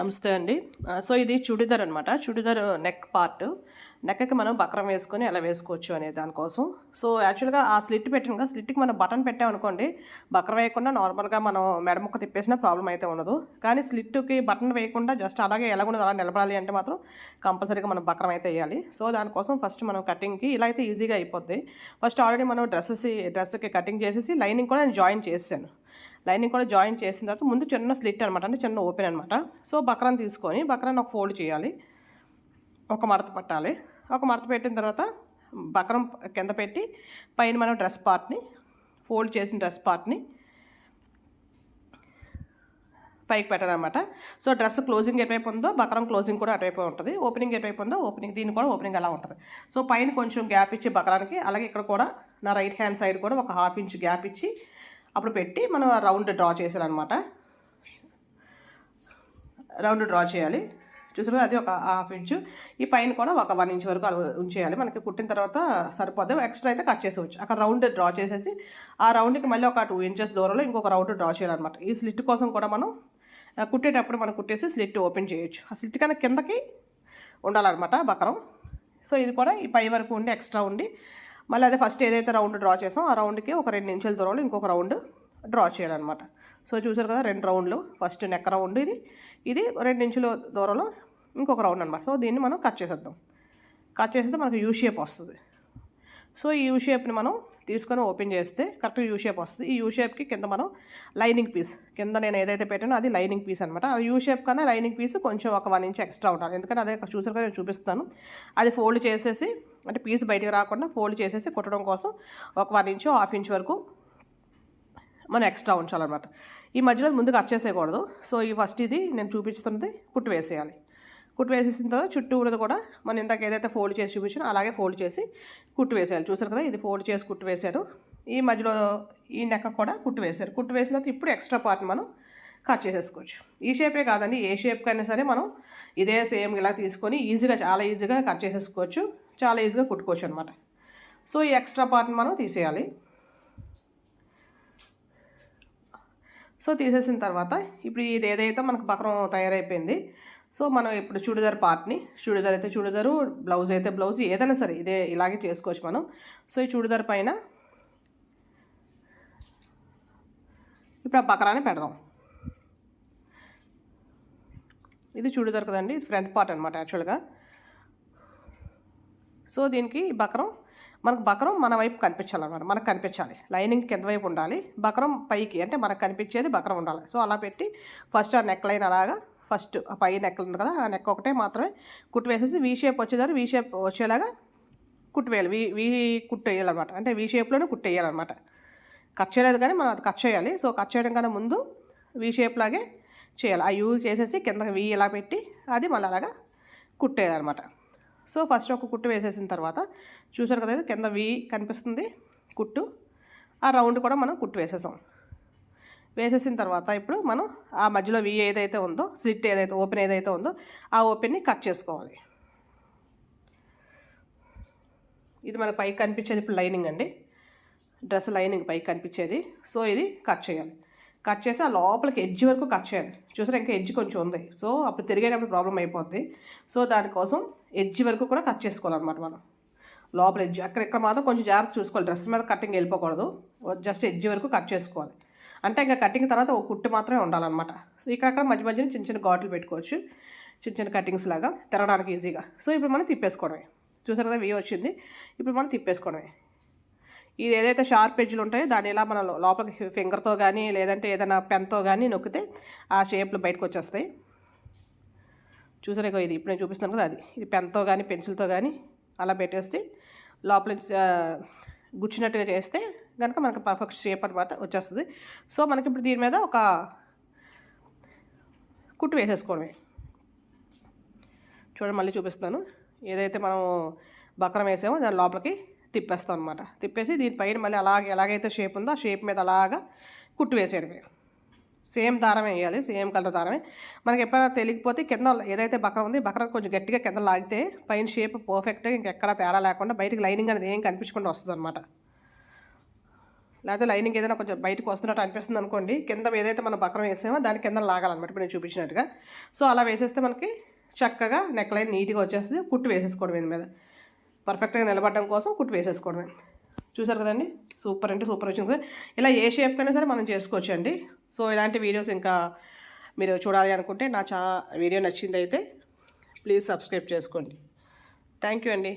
నమస్తే అండి. సో ఇది చుడిదార్ అనమాట చుడిదార్ నెక్ పార్ట్ నెక్కి మనం బక్రం వేసుకొని ఎలా వేసుకోవచ్చు అనే దానికోసం సో యాక్చువల్గా ఆ స్లిట్ పెట్టిన కదా స్లిట్కి మనం బటన్ పెట్టామనుకోండి బక్రం వేయకుండా నార్మల్గా మనం మెడముక్క తిప్పేసిన ప్రాబ్లం అయితే ఉండదు. కానీ స్లిట్కి బటన్ వేయకుండా జస్ట్ అలాగే ఎలాగుండదు అలా నిలబడాలి అంటే మాత్రం కంపల్సరీగా మనం బక్రం అయితే వేయాలి. సో దానికోసం ఫస్ట్ మనం కటింగ్కి ఇలా అయితే ఈజీగా అయిపోద్ది. ఫస్ట్ ఆల్రెడీ మనం డ్రెస్సెస్ డ్రెస్కి కటింగ్ చేసేసి లైనింగ్ కూడా నేను జాయిన్ చేశాను. లైనింగ్ కూడా జాయిన్ చేసిన తర్వాత ముందు చిన్న స్లిట్ అనమాట అంటే చిన్న ఓపెన్ అనమాట సో బక్రాన్ని తీసుకొని బక్రాన్ని ఒక ఫోల్డ్ చేయాలి. ఒక మడత పట్టాలి. ఒక మడత పెట్టిన తర్వాత బక్రం కింద పెట్టి పైన మనం డ్రెస్ పార్ట్ని ఫోల్డ్ చేసిన డ్రెస్ పార్ట్ని పైకి పెట్టాలన్నమాట. సో డ్రెస్ క్లోజింగ్ ఎటువైపు ఉందో బక్రం క్లోజింగ్ కూడా అటువైపు ఉంటుంది. ఓపెనింగ్ ఎటువైపు ఉందో ఓపెనింగ్ దీని కూడా ఓపెనింగ్ అలా ఉంటుంది. సో పైన కొంచెం గ్యాప్ ఇచ్చి బక్రానికి అలాగే ఇక్కడ కూడా నా రైట్ హ్యాండ్ సైడ్ కూడా ఒక హాఫ్ ఇంచ్ గ్యాప్ ఇచ్చి అప్పుడు పెట్టి మనం రౌండ్ డ్రా చేయాలన్నమాట రౌండ్ డ్రా చేయాలి. చూసారు అది ఒక హాఫ్ ఇంచు. ఈ పైన కూడా ఒక వన్ ఇంచ్ వరకు ఉంచేయాలి. మనకి కుట్టిన తర్వాత సరిపోద్ది ఎక్స్ట్రా అయితే కట్ చేసేవచ్చు అక్కడ రౌండ్ డ్రా చేసేసి ఆ రౌండ్కి మళ్ళీ ఒక టూ ఇంచెస్ దూరంలో ఇంకొక రౌండ్ డ్రా చేయాలన్నమాట. ఈ స్లిట్ కోసం కూడా మనం కుట్టేటప్పుడు మనం కుట్టేసి స్లిట్ ఓపెన్ చేయొచ్చు. ఆ స్లిట్ కన్నా కిందకి ఉండాలన్నమాట బకరం. సో ఇది కూడా ఈ పై వరకు ఉండి ఎక్స్ట్రా ఉండి మళ్ళీ అదే ఫస్ట్ ఏదైతే రౌండ్ డ్రా చేసాం ఆ రౌండ్కి ఒక రెండు ఇంచుల దూరంలో ఇంకొక రౌండ్ డ్రా చేయాలన్నమాట. సో చూసారు కదా రెండు రౌండ్లు ఫస్ట్ నెక్ రౌండ్ ఇది. ఇది రెండు ఇంచుల దూరంలో ఇంకొక రౌండ్ అనమాట సో దీన్ని మనం కట్ చేసేద్దాం. కట్ చేస్తే మనకు యూ షేప్ వస్తుంది. సో ఈ యూ షేప్ని మనం తీసుకొని ఓపెన్ చేస్తే కరెక్ట్ యూ షేప్ వస్తుంది. ఈ యూ షేప్కి కింద మనం లైనింగ్ పీస్ కింద నేను ఏదైతే పెట్టానో అది లైనింగ్ పీస్ అనమాట ఆ యూ షేప్ కన్నా లైనింగ్ పీస్ కొంచెం ఒక వన్ ఇంచ్ ఎక్స్ట్రా ఉండాలి. ఎందుకంటే అదే చూసారు కదా నేను చూపిస్తాను అది ఫోల్డ్ చేసేసి అంటే పీస్ బయటకు రాకుండా ఫోల్డ్ చేసేసి కుట్టడం కోసం ఒక వన్ ఇంచ్ హాఫ్ ఇంచ్ వరకు మనం ఎక్స్ట్రా ఉంచాలన్నమాట. ఈ మధ్యలో ముందుకు కట్ చేసేయకూడదు సో ఈ ఫస్ట్ ఇది నేను చూపిస్తున్నది కుట్టు వేసేయాలి. కుట్టు వేసేసిన తర్వాత చుట్టూ ఉన్నది కూడా మనం ఇందాక ఏదైతే ఫోల్డ్ చేసి చూపించానో అలాగే ఫోల్డ్ చేసి కుట్టు వేసేయాలి. చూసారు కదా ఇది ఫోల్డ్ చేసి కుట్టు వేశారు. ఈ మధ్యలో ఈ నెక్క కూడా కుట్టు వేశారు. కుట్టు వేసిన తర్వాత ఇప్పుడు ఎక్స్ట్రా పార్ట్ మనం కట్ చేసేసుకోవచ్చు. ఈ షేపే కాదండి ఏ షేప్కైనా సరే మనం ఇదే సేమ్ ఇలా తీసుకొని ఈజీగా చాలా ఈజీగా కట్ చేసేసుకోవచ్చు. చాలా ఈజీగా కుట్టుకోవచ్చు అనమాట సో ఈ ఎక్స్ట్రా పార్ట్ని మనం తీసేయాలి. సో తీసేసిన తర్వాత ఇప్పుడు ఇది ఏదైతే మనకు బక్రం తయారైపోయింది సో మనం ఇప్పుడు చూడిదార్ పార్ట్ని చూడిదార్ అయితే చూడిదారు బ్లౌజ్ అయితే బ్లౌజ్ ఏదైనా సరే ఇదే ఇలాగే చేసుకోవచ్చు మనం. సో ఈ చూడిదార్ పైన ఇప్పుడు ఆ బకరాన్ని పెడదాం. ఇది చూడిదార్ కదండి ఇది ఫ్రంట్ పార్ట్ అనమాట యాక్చువల్గా. సో దీనికి బకరం మనకు బకరం మన వైపు కనిపించాలన్నమాట మనకు కనిపించాలి. లైనింగ్ కింద వైపు ఉండాలి. బకరం పైకి అంటే మనకు కనిపించేది బకరం ఉండాలి. సో అలా పెట్టి ఫస్ట్ ఆ నెక్ లైన్ అలాగా ఫస్ట్ ఆ పై నెక్ ఉంది కదా ఆ నెక్ ఒకటే మాత్రమే కుట్టు వేసేసి వీ షేప్ వచ్చేదారు వీ షేప్ వచ్చేలాగా కుట్టు వేయాలి. వీ వీ కుట్టు వేయాలన్నమాట. అంటే వీ షేప్లోనే కుట్టు వేయాలన్నమాట. కట్ చేయలేదు కానీ మనం అది కట్ చేయాలి. సో కట్ చేయడం కన్నా ముందు వీ షేప్ లాగే చేయాలి. ఆ యూ చేసేసి కింద వీ ఇలా పెట్టి అది మళ్ళీ అలాగా కుట్టేయాలన్నమాట సో ఫస్ట్ ఒక కుట్టు వేసేసిన తర్వాత చూసారు కదా కింద వీ కనిపిస్తుంది కుట్టు. ఆ రౌండ్ కూడా మనం కుట్టు వేసేసాం. వేసేసిన తర్వాత ఇప్పుడు మనం ఆ మధ్యలో వి ఏదైతే ఉందో స్లిట్ ఏదైతే ఓపెన్ ఏదైతే ఉందో ఆ ఓపెన్ని కట్ చేసుకోవాలి. ఇది మనకు పైకి కనిపించేది ఇప్పుడు లైనింగ్ అండి. డ్రెస్ లైనింగ్ పైకి కనిపించేది. సో ఇది కట్ చేయాలి. కట్ చేసి ఆ లోపలికి ఎడ్జ్ వరకు కట్ చేయాలి. చూసారా ఇంకా ఎడ్జ్ కొంచెం ఉంది. సో అప్పుడు తిరిగేటప్పుడు ప్రాబ్లం అయిపోద్ది. సో దానికోసం ఎడ్జ్ వరకు కూడా కట్ చేసుకోవాలన్నమాట మనం. లోపల ఎడ్జ్ అక్కడ ఇక్కడ మాత్రం కొంచెం జాగ్రత్త చూసుకోవాలి. డ్రెస్ మీద కటింగ్ వెళ్ళిపోకూడదు. జస్ట్ ఎడ్జ్ వరకు కట్ చేసుకోవాలి. అంటే ఇంకా కటింగ్ తర్వాత ఒక కుట్టు మాత్రమే ఉండాలన్నమాట. సో ఇక్కడ మధ్య మధ్యన చిన్న చిన్న ఘాట్లు పెట్టుకోవచ్చు. చిన్న చిన్న కటింగ్స్ లాగా తిరగడానికి ఈజీగా. సో ఇప్పుడు మనం తిప్పేసుకోవడమే. చూసారు కదా వీ వచ్చింది. ఇప్పుడు మనం తిప్పేసుకోవడమే. ఇది ఏదైతే షార్ప్ ఎడ్జ్లు ఉంటాయో దాన్ని ఇలా మనం లోపలికి ఫింగర్తో కానీ లేదంటే ఏదైనా పెన్తో కానీ నొక్కితే ఆ షేప్లు బయటకు వచ్చేస్తాయి. చూసారు ఇది ఇప్పుడు నేను చూపిస్తున్నాను కదా అది. ఇది పెన్తో కానీ పెన్సిల్తో కానీ అలా పెట్టేస్తే లోపల నుంచి, గుచ్చినట్టుగా చేస్తే కనుక మనకు పర్ఫెక్ట్ షేప్ అనమాట వచ్చేస్తుంది. సో మనకి ఇప్పుడు దీని మీద ఒక కుట్టు వేసేసుకోవడమే చూడండి మళ్ళీ చూపిస్తాను ఏదైతే మనం బక్రం వేసామో దాని లోపలికి తిప్పేస్తాం అనమాట తిప్పేసి దీనిపైన మళ్ళీ అలాగే ఎలాగైతే షేప్ ఉందో ఆ షేప్ మీద అలాగా కుట్టు వేసేయడమే సేమ్ దారం వేయాలి సేమ్ కలర్ దారమే. మనకి ఎప్పుడైనా తెలియకపోతే కింద ఏదైతే బక్ర ఉంది బక్ర కొంచెం గట్టిగా కింద లాగితే పైన షేప్ పర్ఫెక్ట్గా ఇంకెక్కడ తేడా లేకుండా బయటకు లైనింగ్ అనేది ఏం కనిపించకుండా వస్తుంది అనమాట లేకపోతే లైనింగ్ ఏదైనా కొంచెం బయటకు వస్తున్నట్టు అనిపిస్తుంది అనుకోండి. కింద ఏదైతే మనం బక్రం వేసామో దాని కింద లాగాలన్నమాట. ఇప్పుడు నేను చూపించినట్టుగా. సో అలా వేసేస్తే మనకి చక్కగా నెక్ లైన్ నీట్గా వచ్చేస్తుంది. కుట్టు వేసేసుకోవడం దీని మీద. పర్ఫెక్ట్గా నిలబడడం కోసం కుట్టు వేసేసుకోవడమే. చూసారు కదండి? సూపర్ అంటే సూపర్ వచ్చింది కదా. ఇలా ఏ షేప్కైనా సరే మనం చేసుకోవచ్చు అండి సో ఇలాంటి వీడియోస్ ఇంకా మీరు చూడాలి అనుకుంటే నా చా వీడియో నచ్చింది అయితే ప్లీజ్ సబ్స్క్రైబ్ చేసుకోండి. థ్యాంక్ యూ అండి.